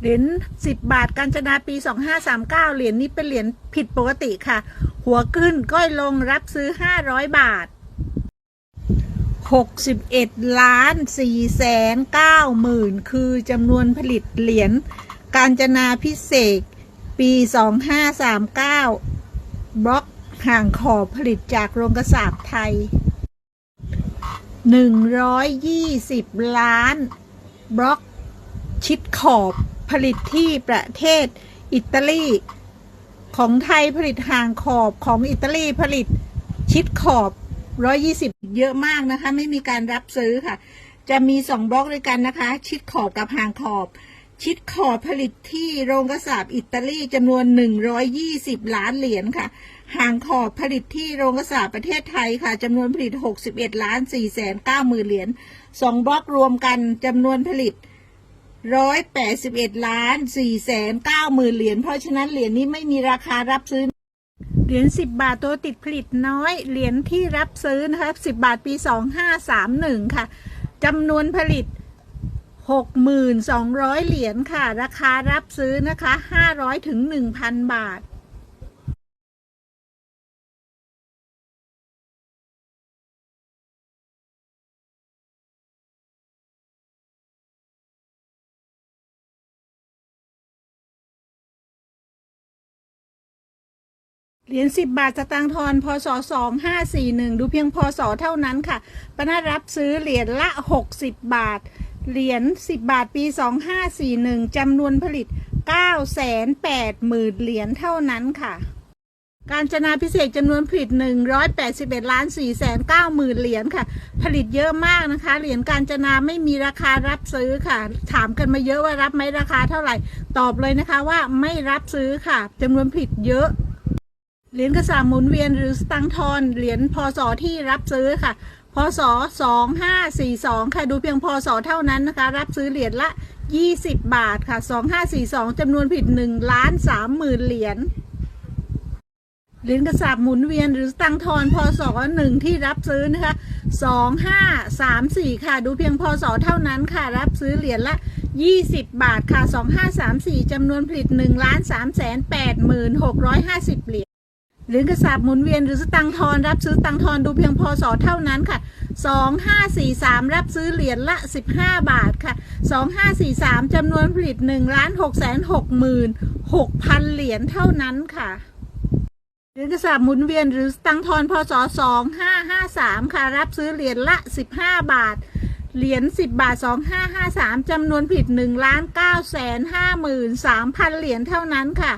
เหรียญสิบบาทกาญจนาปีสองห้าสามเก้าเหรียญนี้เป็นเหรียญผิดปกติค่ะ หัวขึ้นก้อยลงรับซื้อห้าร้อยบาทหกสิบเอ็ดล้านสี่แสนเก้าหมื่นคือจำนวนผลิตเหรียญกาญจนาพิเศษปีสองห้าสามเก้าบล็อกห่างขอบผลิตจากโรงกระสาบไทยหนึ่งร้อยยี่สิบล้านบล็อกชิดขอบ ผลิตที่ประเทศอิตาลี ของไทยผลิตห่างขอบของอิตาลีผลิตชิดขอบ 120 เยอะมากนะคะ ไม่มีการรับซื้อค่ะ จะมีสองบล็อกด้วยกันนะคะ ชิดขอบกับห่างขอบ ชิดขอบผลิตที่โรงกระสาบอิตาลีจำนวน 120 ล้านเหรียญค่ะห่างขอบผลิตที่โรงกระสาบประเทศไทยค่ะจำนวนผลิต 61 ล้าน4แสน9หมื่นเหรียญสองบล็อกรวมกันจำนวนผลิต ร้อยแปดสิบเอ็ดล้านสี่แสนเก้าหมื่นเหรียญเพราะฉะนั้นเหรียญนี้ไม่มีราคารับซื้อ เหรียญสิบบาทตัวติดผลิตน้อย เหรียญที่รับซื้อนะคะสิบบาทปีสองห้าสามหนึ่งค่ะจำนวนผลิตหกหมื่นสองร้อยเหรียญค่ะ ราคารับซื้อนะคะห้าร้อยถึงหนึ่งพันบาท เหรียญสิบบาทสตางค์ทอนพศสองห้าสี่หนึ่งดูเพียงพศเท่านั้นค่ะปนารับซื้อเหรียญละหกสิบบาท เหรียญสิบบาทปีสองห้าสี่หนึ่งจำนวนผลิตเก้าแสนแปดหมื่นเหรียญเท่านั้นค่ะ การจนาพิเศษจำนวนผลิตหนึ่งร้อยแปดสิบเอ็ดล้านสี่แสนเก้าหมื่นเหรียญค่ะ ผลิตเยอะมากนะคะ เหรียญการจนาไม่มีราคารับซื้อค่ะ ถามกันมาเยอะว่ารับไหมราคาเท่าไหร่ ตอบเลยนะคะว่าไม่รับซื้อค่ะจำนวนผลิตเยอะ เหรียญกระสาบหมุนเวียนหรือสตังทอนเหรียญพศที่รับซื้อค่ะพศสองห้าสี่สองค่ะ ดูเพียงพศเท่านั้นนะคะ รับซื้อเหรียญละยี่สิบบาทค่ะสองห้าสี่สองจำนวนผิดหนึ่งล้านสามหมื่นเหรียญเหรียญกระสาบหมุนเวียนหรือตังทอนพศหนึ่งที่รับซื้อนะคะสองห้าสามสี่ค่ะ ดูเพียงพศเท่านั้นค่ะ รับซื้อเหรียญละยี่สิบบาทค่ะสองห้าสามสี่จำนวนผลิตหนึ่งล้านสามแสนแปดหมื่นหกร้อยห้าสิบเหรียญ เหรียญกระสาบหมุนเวียนหรือสตังทอนรับซื้อตังทอนดูเพียงพอศเท่านั้นค่ะ 2543 รับซื้อเหรียญละ 15 บาทค่ะ 2543จำนวนผลิต1ล้าน6แสน6หมื่น6,000เหรียญเท่านั้นค่ะเหรียญกระสาบหมุนเวียนหรือสตังทอนพศ2553 ค่ะ รับซื้อเหรียญละ 15 บาทเหรียญ10 บาท 2553จำนวนผลิต1ล้าน9แสน5หมื่น3,000 เหรียญเท่านั้นค่ะ